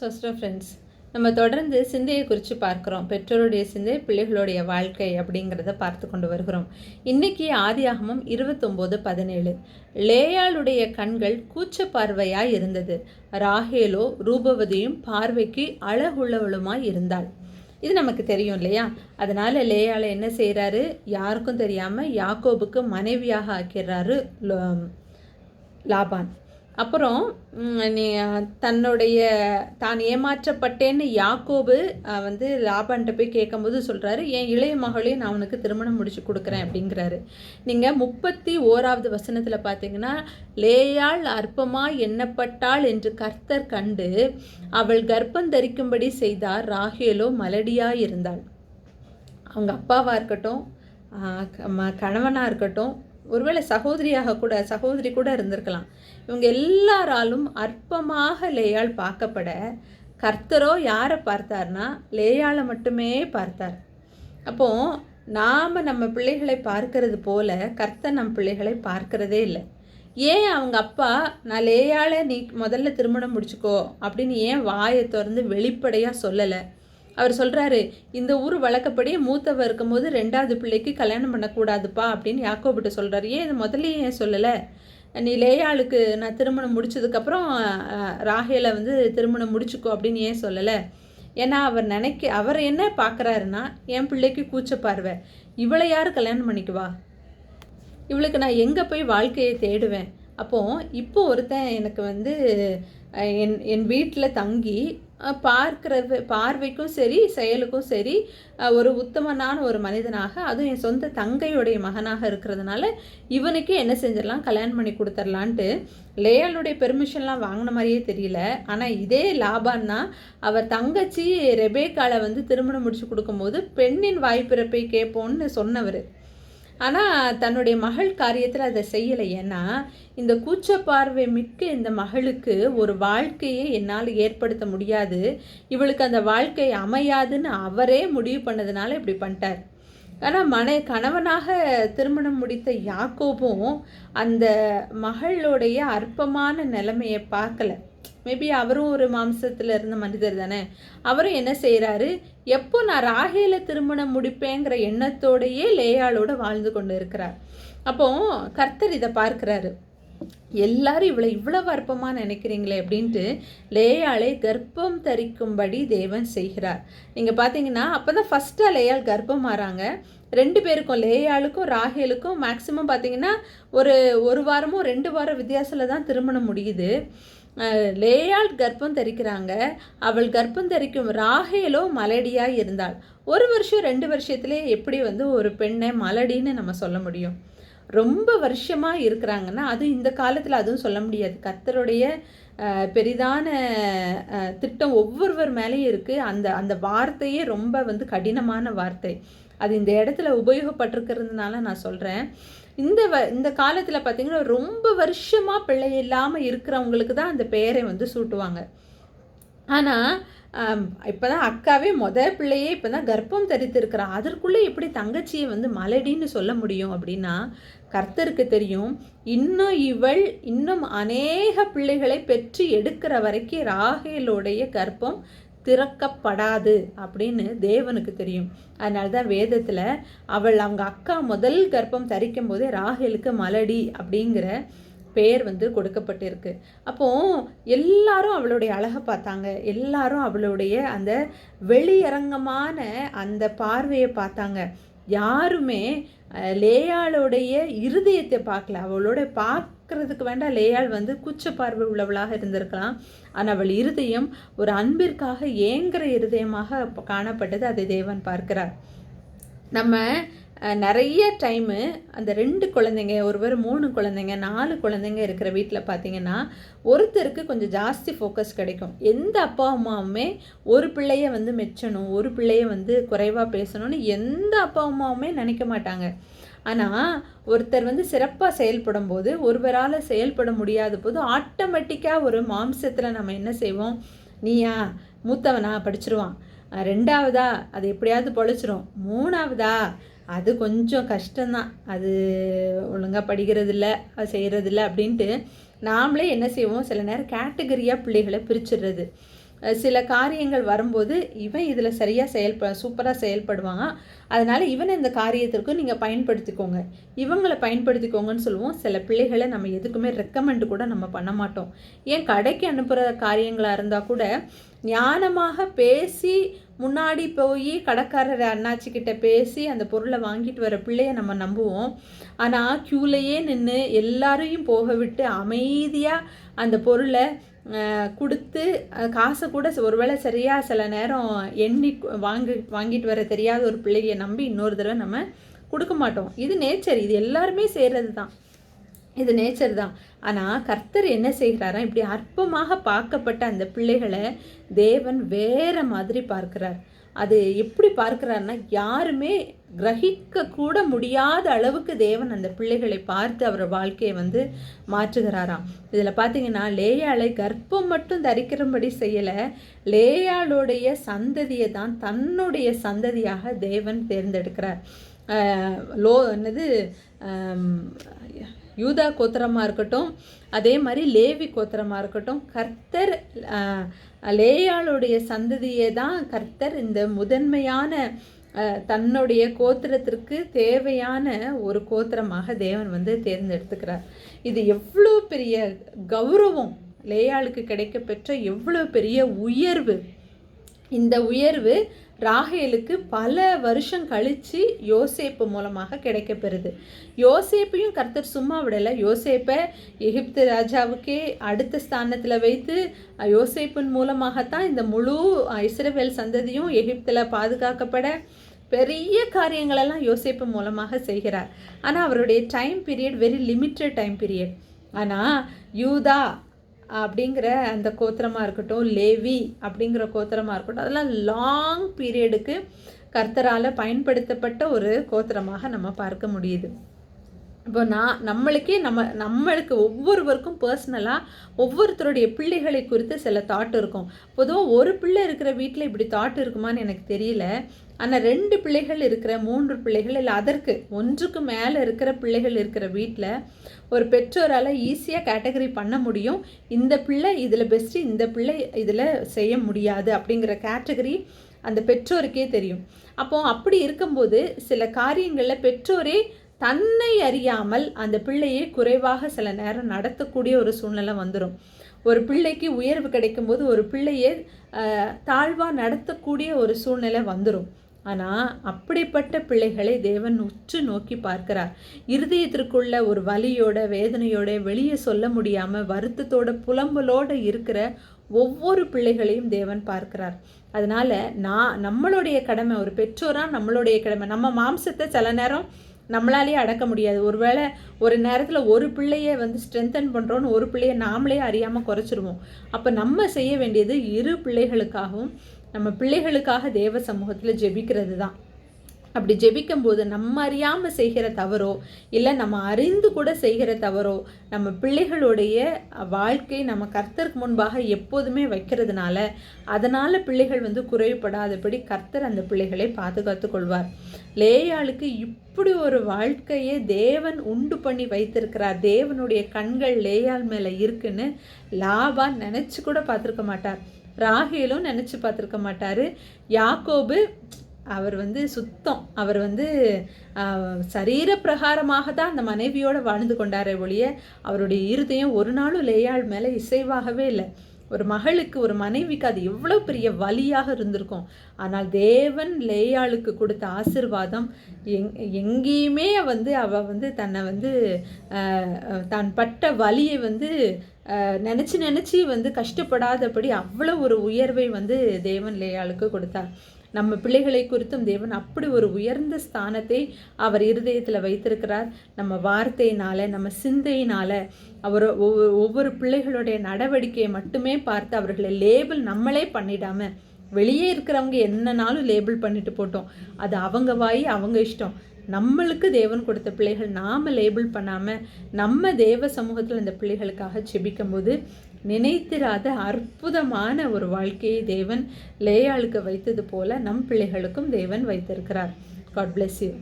சோஸ்டோ friends நம்ம தொடர்ந்து சிந்தையை குறித்து பார்க்குறோம். பெற்றோருடைய சிந்தை பிள்ளைகளுடைய வாழ்க்கை அப்படிங்கிறத பார்த்து கொண்டு வருகிறோம். இன்றைக்கி ஆதியாகமம் இருபத்தொம்போது பதினேழு. லேயாளுடைய கண்கள் கூச்ச பார்வையாய் இருந்தது. ராகேலோ ரூபவதியும் பார்வைக்கு அழகுள்ளவளுமாய் இருந்தாள். இது நமக்கு தெரியும் இல்லையா? அதனால் லேயாளை என்ன செய்கிறாரு யாருக்கும் தெரியாமல் யாக்கோபுக்கு மனைவியாக ஆக்கிறாரு லோ- லாபான். அப்புறம் நீ தன்னுடைய தான் ஏமாற்றப்பட்டேன்னு யாக்கோபு வந்து லாபான்ட்ட போய் கேட்கும்போது சொல்கிறாரு என் இளைய மகளையும் நான் அவனுக்கு திருமணம் முடிச்சு கொடுக்குறேன் அப்படிங்கிறாரு. நீங்கள் முப்பத்தி ஓராவது வசனத்தில் பார்த்தீங்கன்னா லேயாள் அற்பமாக எண்ணப்பட்டாள் என்று கர்த்தர் கண்டு அவள் கர்ப்பம் தரிக்கும்படி செய்தார் ராகேலோ மலடியாக இருந்தாள். அவங்க அப்பாவாக இருக்கட்டும் க- ம- கணவனாக இருக்கட்டும் ஒருவேளை சகோதரியாக கூட சகோதரி கூட இருந்திருக்கலாம். இவங்க எல்லாராலும் அற்பமாக லேயாள் பார்க்கப்பட கர்த்தரோ யாரை பார்த்தார்னா லேயாளை மட்டுமே பார்த்தார். அப்போது நாம் நம்ம பிள்ளைகளை பார்க்கறது போல கர்த்தர் நம் பிள்ளைகளை பார்க்கறதே இல்லை. ஏன் அவங்க அப்பா நான் லேயாளை நீ முதல்ல திருமணம் முடிச்சுக்கோ அப்படின்னு ஏன் வாயை திறந்து வெளிப்படையாக சொல்லலை? அவர் சொல்கிறாரு இந்த ஊர் வழக்கப்படி மூத்தவர் இருக்கும்போது ரெண்டாவது பிள்ளைக்கு கல்யாணம் பண்ணக்கூடாதுப்பா அப்படின்னு யாக்கோபிட்ட சொல்கிறாரு ஏன் இது முதல்லயே ஏன் சொல்லலை? நீ லேயாளுக்கு நான் திருமணம் முடிச்சதுக்கப்புறம் ராகேலை வந்து திருமணம் முடிச்சுக்கோ அப்படின்னு ஏன் சொல்லலை? ஏன்னா அவர் நினைக்க அவர் என்ன பார்க்குறாருன்னா என் பிள்ளைக்கு கூச்ச பார்வை இவளை யார் கல்யாணம் பண்ணிக்குவா? இவளுக்கு நான் எங்கே போய் வாழ்க்கையை தேடுவேன்? அப்போது இப்போ ஒருத்தன் எனக்கு வந்து என் என் வீட்டில் தங்கி பார்க்கிறது பார்வைக்கும் சரி செயலுக்கும் சரி ஒரு உத்தமனான ஒரு மனிதனாக அதுவும் என் சொந்த தங்கையுடைய மகனாக இருக்கிறதுனால இவனுக்கு என்ன செஞ்சிடலாம் கல்யாணம் பண்ணி கொடுத்துர்லான்ட்டு லேயாளுடைய பெர்மிஷன்லாம் வாங்கின மாதிரியே தெரியல. ஆனால் இதே லாபான்னா அவர் தங்கச்சி ரெபேக்காலை வந்து திருமணம் முடிச்சு கொடுக்கும்போது பெண்ணின் வாய்ப்பிறப்பை கேட்போன்னு சொன்னவர். ஆனால் தன்னுடைய மகள் காரியத்தில் அதை செய்யலை. ஏன்னா இந்த கூச்ச பார்வை மிக்க இந்த மகளுக்கு ஒரு வாழ்க்கையை என்னால் ஏற்படுத்த முடியாது. இவளுக்கு அந்த வாழ்க்கை அமையாதுன்னு அவரே முடிவு பண்ணதுனால இப்படி பண்ணிட்டார். ஆனால் மனை கணவனாக திருமணம் முடித்த யாக்கோபும் அந்த மகளுடைய அற்பமான நிலைமையை பார்க்கல. மேபி அவரும் ஒரு மாம்சத்தில் இருந்த மனிதர் தானே. அவரும் என்ன செய்கிறாரு எப்போ நான் ராகேல திருமணம் முடிப்பேங்கிற எண்ணத்தோடையே லேயாளோட வாழ்ந்து கொண்டு இருக்கிறார். அப்போ கர்த்தர் இதை பார்க்குறாரு. எல்லாரும் இவ்வளோ இவ்வளவு அற்பமாக நினைக்கிறீங்களே அப்படின்ட்டு லேயாளை கர்ப்பம் தரிக்கும்படி தேவன் செய்கிறார். நீங்கள் பார்த்தீங்கன்னா அப்போ தான் ஃபஸ்ட்டாக லேயாள் கர்ப்பம் ஆறாங்க ரெண்டு பேருக்கும் லேயாளுக்கும் ராகேலுக்கும் மேக்ஸிமம் பார்த்தீங்கன்னா ஒரு ஒரு வாரமும் ரெண்டு வாரம் வித்தியாசத்தில் தான் திருமணம் முடியுது. லேயாள் கர்ப்பம் தரிக்கிறாங்க. அவள் கர்ப்பம் தரிக்கும் ராகேலோ மலடியாக இருந்தாள். ஒரு வருஷம் ரெண்டு வருஷத்துலேயே எப்படி வந்து ஒரு பெண்ணை மலடின்னு நம்ம சொல்ல முடியும்? ரொம்ப வருஷமாக இருக்கிறாங்கன்னா அதுவும் இந்த காலத்தில் அதுவும் சொல்ல முடியாது. கர்த்தருடைய பெரிதான திட்டம் ஒவ்வொருவர் மேலேயும் இருக்குது அந்த அந்த வார்த்தையே ரொம்ப வந்து கடினமான வார்த்தை. அது இந்த இடத்துல உபயோகப்பட்டிருக்கிறதுனால நான் சொல்கிறேன் இந்த வ இந்த காலத்தில் பார்த்தீங்கன்னா ரொம்ப வருஷமாக பிள்ளை இல்லாமல் இருக்கிறவங்களுக்கு தான் அந்த பெயரை வந்து சூட்டுவாங்க. ஆனால் இப்போ தான் அக்காவே முதல் பிள்ளையே இப்போ தான் கர்ப்பம் தரித்திருக்கிறா அதற்குள்ளே எப்படி தங்கச்சியை வந்து மலடின்னு சொல்ல முடியும் அப்படின்னா கர்த்தருக்கு தெரியும் இன்னும் இவள் இன்னும் அநேக பிள்ளைகளை பெற்று எடுக்கிற வரைக்கும் ராகேலோடைய கர்ப்பம் திறக்கப்படாது அப்படின்னு தேவனுக்கு தெரியும். அதனால தான் வேதத்தில் அவள் அவங்க அக்கா முதல் கர்ப்பம் தரிக்கும் போதே ராகேலுக்கு மலடி அப்படிங்கிற பெயர் வந்து கொடுக்கப்பட்டிருக்கு. அப்போ எல்லாரும் அவளுடைய அழகை பார்த்தாங்க. எல்லாரும் அவளுடைய அந்த வெளியரங்கமான அந்த பார்வையை பார்த்தாங்க. யாருமே லேயாளுடைய இருதயத்தை பார்க்கல. அவளோட பார்க்கறதுக்கு வேண்டாம். லேயாள் வந்து குச்ச பார்வை உள்ளவளாக இருந்திருக்கலாம். ஆனால் அவள் இருதயம் ஒரு அன்பிற்காக ஏங்குற இருதயமாக காணப்பட்டது அதை தேவன் பார்க்கிறார். நம்ம நிறைய டைமு அந்த ரெண்டு குழந்தைங்க ஒருவர் மூணு குழந்தைங்க நாலு குழந்தைங்க இருக்கிற வீட்டில் பார்த்தீங்கன்னா ஒருத்தருக்கு கொஞ்சம் ஜாஸ்தி ஃபோக்கஸ் கிடைக்கும். எந்த அப்பா அம்மாவுமே ஒரு பிள்ளைய வந்து மெச்சணும் ஒரு பிள்ளைய வந்து குறைவாக பேசணும்னு எந்த அப்பா அம்மாவுமே நினைக்க மாட்டாங்க. ஆனால் ஒருத்தர் வந்து சிறப்பாக செயல்படும் போது ஒருவரால் செயல்பட முடியாத போது ஆட்டோமேட்டிக்காக ஒரு மாம்சத்தில் நம்ம என்ன செய்வோம்? நீயா மூத்தவனா? படிச்சிருவான். ரெண்டாவதா? அது எப்படியாவது பொழைச்சிரும். மூணாவதா? அது கொஞ்சம் கஷ்டம்தான். அது ஒழுங்காக படிக்கிறதில்ல அது செய்கிறதில்ல அப்படின்ட்டு நாமளே என்ன செய்வோம்? சில நேரம் கேட்டகரியாக பிள்ளைகளை பிரிச்சிடுறது. சில காரியங்கள் வரும்போது இவன் இதில் சரியாக செயல்ப சூப்பராக செயல்படுவாங்க. அதனால் இவனை இந்த காரியத்திற்கு நீங்கள் பயன்படுத்திக்கோங்க. இவங்களை பயன்படுத்திக்கோங்கன்னு சொல்லுவோம். சில பிள்ளைகளை நம்ம எதுக்குமே ரெக்கமெண்ட் கூட நம்ம பண்ண மாட்டோம். ஏன் கடைக்கு அனுப்புகிற காரியங்களாக இருந்தால் கூட ஞானமாக பேசி முன்னாடி போய் கடைக்காரர் அண்ணாச்சிக்கிட்ட பேசி அந்த பொருளை வாங்கிட்டு வர பிள்ளைய நம்ம நம்புவோம். ஆனால் க்யூலையே நின்று எல்லாரையும் போக விட்டு அமைதியாக அந்த பொருளை கொடுத்து காசை கூட ஒருவேளை சரியாக சில நேரம் எண்ணி வாங்கி வாங்கிட்டு வர தெரியாத ஒரு பிள்ளையை நம்பி இன்னொரு தடவை நம்ம கொடுக்க மாட்டோம். இது நேச்சர் இது எல்லாருமே செய்கிறது தான். இது நேச்சர் தான். ஆனால் கர்த்தர் என்ன செய்கிறாரா? இப்படி அற்பமாக பார்க்கப்பட்ட அந்த பிள்ளைகளை தேவன் வேற மாதிரி பார்க்கிறார். அது எப்படி பார்க்குறாருன்னா யாருமே கிரகிக்க கூட முடியாத அளவுக்கு தேவன் அந்த பிள்ளைகளை பார்த்து அவர் வாழ்க்கையை வந்து மாற்றுகிறாராம். இதில் பார்த்தீங்கன்னா லேயாளை கர்ப்பம் மட்டும் தரிக்கிறபடி செய்யலை லேயாளுடைய சந்ததியை தான் தன்னுடைய சந்ததியாக தேவன் தேர்ந்தெடுக்கிறார். லோ என்னது யூதா கோத்திரமாக இருக்கட்டும் அதே மாதிரி லேவி கோத்திரமாக இருக்கட்டும் கர்த்தர் லேயாளுடைய சந்ததியை தான் கர்த்தர் இந்த முதன்மையான தன்னுடைய கோத்திரத்திற்கு தேவையான ஒரு கோத்திரமாக தேவன் வந்து தேர்ந்தெடுத்துக்கிறார். இது எவ்வளோ பெரிய கௌரவம் லேயாளுக்கு கிடைக்கப்பெற்ற எவ்வளோ பெரிய உயர்வு. இந்த உயர்வு ராகேலுக்கு பல வருஷம் கழித்து யோசேப்பு மூலமாக கிடைக்கப்பெறுது. யோசேப்பையும் கர்த்தர் சும்மா விடலை. யோசேப்பை எகிப்து ராஜாவுக்கே அடுத்த ஸ்தானத்தில் வைத்து யோசேப்பின் மூலமாகத்தான் இந்த முழு அஹ், இஸ்ரவேல் சந்ததியும் எகிப்தில் பாதுகாக்கப்பட பெரிய காரியங்களெல்லாம் யோசேப்பு மூலமாக செய்கிறார். ஆனால் அவருடைய time period very limited time period ஆனால் யூதா அப்படிங்கிற அந்த கோத்திரமாக இருக்கட்டும் லேவி அப்படிங்கிற கோத்திரமாக இருக்கட்டும் அதெல்லாம் லாங் பீரியடுக்கு கர்த்தரால் பயன்படுத்தப்பட்ட ஒரு கோத்திரமாக நம்ம பார்க்க முடியுது. இப்போ நான் நம்மளுக்கே நம்ம நம்மளுக்கு ஒவ்வொருவருக்கும் பர்சனலாக ஒவ்வொருத்தருடைய பிள்ளைகளை குறித்து சில தாட் இருக்கும். பொதுவாக ஒரு பிள்ளை இருக்கிற வீட்டில் இப்படி தாட் இருக்குமான்னு எனக்கு தெரியல. ஆனால் ரெண்டு பிள்ளைகள் இருக்கிற மூன்று பிள்ளைகள் இல்லை அதற்கு ஒன்றுக்கு மேலே இருக்கிற பிள்ளைகள் இருக்கிற வீட்டில் ஒரு பெற்றோரால் ஈஸியாக கேட்டகரி பண்ண முடியும். இந்த பிள்ளை இதில் பெஸ்ட்டு இந்த பிள்ளை இதில் செய்ய முடியாது அப்படிங்கிற கேட்டகரி அந்த பெற்றோருக்கே தெரியும். அப்போது அப்படி இருக்கும்போது சில காரியங்களில் பெற்றோரே தன்னை அறியாமல் அந்த பிள்ளையை குறைவாக சில நேரம் நடத்தக்கூடிய ஒரு சூழ்நிலை வந்துடும் ஒரு பிள்ளைக்கு உயர்வு கிடைக்கும்போது ஒரு பிள்ளையை தாழ்வாக நடத்தக்கூடிய ஒரு சூழ்நிலை வந்துடும் ஆனால் அப்படிப்பட்ட பிள்ளைகளை தேவன் உற்று நோக்கி பார்க்கிறார். இருதயத்திற்குள்ள ஒரு வலியோட வேதனையோட வெளியே சொல்ல முடியாமல் வருத்தத்தோட புலம்பலோடு இருக்கிற ஒவ்வொரு பிள்ளைகளையும் தேவன் பார்க்கிறார். அதனால நான் நம்மளுடைய கடமை ஒரு பெற்றோராக நம்மளுடைய கடமை நம்ம மாம்சத்தை சில நேரம் நம்மளாலேயே அடக்க முடியாது. ஒருவேளை ஒரு நேரத்தில் ஒரு பிள்ளையை வந்து ஸ்ட்ரென்தன் பண்ணுறோன்னு ஒரு பிள்ளையை நாமளே அறியாமல் குறைச்சிருவோம். அப்போ நம்ம செய்ய வேண்டியது இரு பிள்ளைகளுக்காகவும் நம்ம பிள்ளைகளுக்காக தேவ சமூகத்தில் ஜெபிக்கிறது தான் அப்படி ஜெபிக்கும் போது நம்ம அறியாமல் செய்கிற தவறோ இல்லை நம்ம அறிந்து கூட செய்கிற தவறோ நம்ம பிள்ளைகளுடைய வாழ்க்கை நம்ம கர்த்தருக்கு முன்பாக எப்போதுமே வைக்கிறதுனால அதனால் பிள்ளைகள் வந்து குறைவுபடாதபடி கர்த்தர் அந்த பிள்ளைகளை பாதுகாத்து கொள்வார். லேயாளுக்கு இப்படி ஒரு வாழ்க்கையை தேவன் உண்டு பண்ணி வைத்திருக்கிறார். தேவனுடைய கண்கள் லேயால் மேலே இருக்குன்னு லாபா நினச்சி கூட பார்த்துருக்க மாட்டார். ராகேலும் நினச்சி பார்த்துருக்க மாட்டார். யாக்கோபு அவர் வந்து சுத்தம். அவர் வந்து சரீர பிரகாரமாக தான் அந்த மனைவியோடு வாழ்ந்து கொண்டாரே ஒழிய அவருடைய இருதயம் ஒரு நாளும் லேயாள் மேலே இசைவாகவே இல்லை. ஒரு மகளுக்கு ஒரு மனைவிக்கு அது எவ்வளோ பெரிய வலியாக இருந்திருக்கும். ஆனால் தேவன் லேயாளுக்கு கொடுத்த ஆசிர்வாதம் எங் எங்கேயுமே வந்து அவள் வந்து தன்னை வந்து தான் பட்ட வலியை வந்து நினச்சி நினச்சி வந்து கஷ்டப்படாதபடி அவ்வளோ ஒரு உயர்வை வந்து தேவன் லேயாளுக்கு கொடுத்தார். நம்ம பிள்ளைகளை குறித்தும் தேவன் அப்படி ஒரு உயர்ந்த ஸ்தானத்தை அவர் இருதயத்தில் வைத்திருக்கிறார். நம்ம வார்த்தையினால நம்ம சிந்தையினால அவர் ஒவ்வொரு ஒவ்வொரு பிள்ளைகளுடைய நடவடிக்கையை மட்டுமே பார்த்து அவர்களை லேபிள் நம்மளே பண்ணிடாம வெளியே இருக்கிறவங்க என்னனாலும் லேபிள் பண்ணிட்டு போட்டோம். அது அவங்க வாய் அவங்க இஷ்டம். நம்மளுக்கு தேவன் கொடுத்த பிள்ளைகள் நாம் லேபிள் பண்ணாமல் நம்ம தேவ சமூகத்தில் இந்த பிள்ளைகளுக்காக செபிக்கும் போது நினைத்திராத அற்புதமான ஒரு வாழ்க்கையை தேவன் லேயாளுக்கு வைத்தது போல நம் பிள்ளைகளுக்கும் தேவன் வைத்திருக்கிறார். God bless you